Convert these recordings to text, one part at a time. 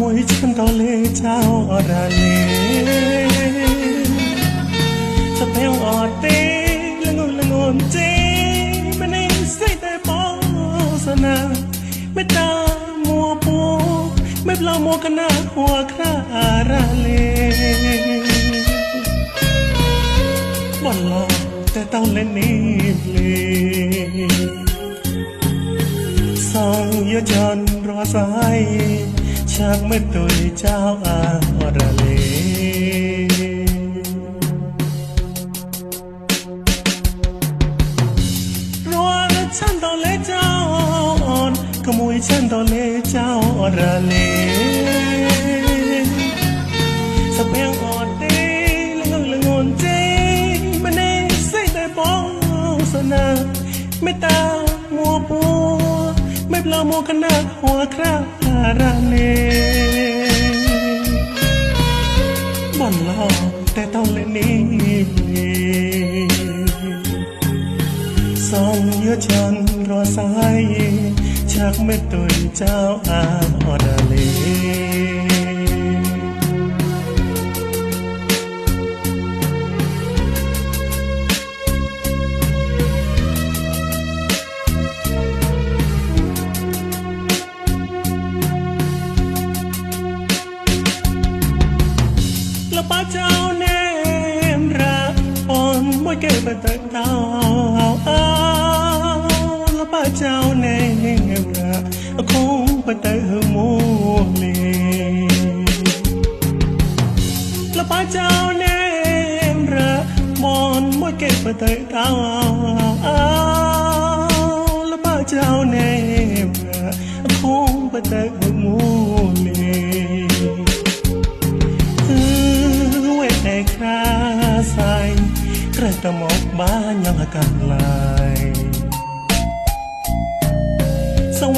មួយឈិនតលេចៅអរលេសពេលអត់ទេលងលងនទេមិននឹងស្ទេតែបោសនាមេតាមួពូមេប្លាមកណាហួខ្រារលេបលតែតលេនេះលេសងយចនរស់ហើយ มักันหน้าหัวคราอาราเลบ่หลอกแต่ต้องเล่นนี่เพลงสองยจันรอสายชักไม่ตุยเจ้าอาอระเลรอฉันต้อเลเจ้าอ่อนขโมยฉันต้อเลเจ้าอระเลสเปียงอ่อนเต้ละงงละงนเจมันเอใส่แต่บ้องสนาไม่ตามัวปัว ไม่เปล่ามัวกันหน้าหัวคราอาราเลบ่อนหลอกแต่ต้องเล่นนี้เพลงสองเยอะจันรอสายชักไม่ตุยเจ้าอาออดาเล បាមរាអូនមកគេបតតោអោលបាចៅណែមរាអគងបតើមកលេលបាចៅណែមរាមនមកគេបតតោអោលបាចៅណែមរាអគងបតើមក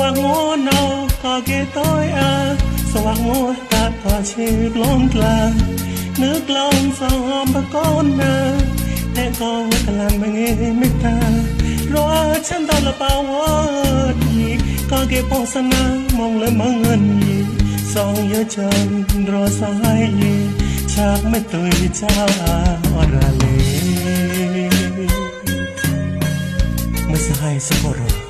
ว่างงัวเนาก็เกต้อยอาสว่างงัวตาก็ชีพล้มกลางนึกลองสอมประกอนนาแต่ก็กลันไม่เงยไม่ตารอฉันตอนละเป่าวอดีก็เก็บโฆษณามองเลยมังเงินยีสองเยอะจันรอสายยีฉากไม่ตุยเจ้าอาอราเลเมื่อสายสกรอ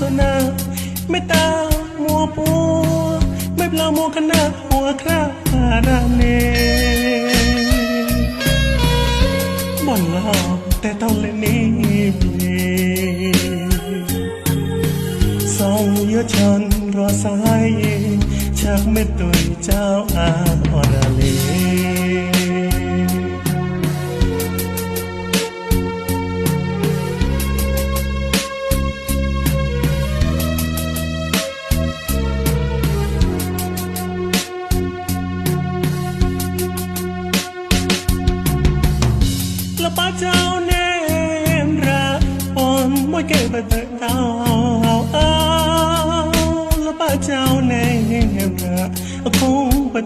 สนาไม่ตามัวปัวไม่เปล่ามัวกันาหัวคราอาราเนบ่อนหลอกแต่ต้องเล่นนี่เพลงสองเยอะชันรอสายชักไม่ตุยเจ้าอาออราเล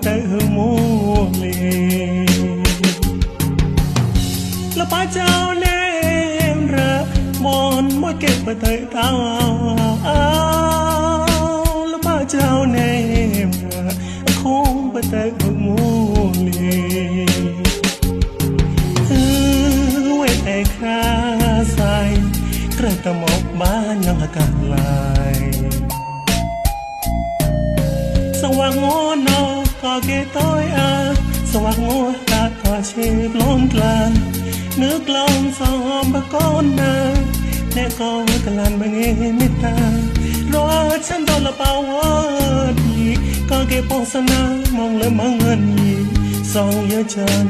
ទៅមួយលេលបចៅលេមរមនមកគេបទៅតោលបចៅនេមរខំបទៅមួយលេអឺវេអេក្រាសៃក្រតមកបានយ៉ាងកាត់ឡាយងវាងងោ ปเติร์มูลีเวทไอ้คราใสกระตะหมอกบ้านยังอากาศลายสว่างงัวนอกก็เกต้อยอาสว่างงัวตาก็ชีพล้นกลางนึกลองสอมประกอนนาแน่ก็กลันบางเอไม่ตารอฉันตอนละเป่าวอดีก็เก็บโฆษณามองเลยมังเงินยีสองเยอะจัน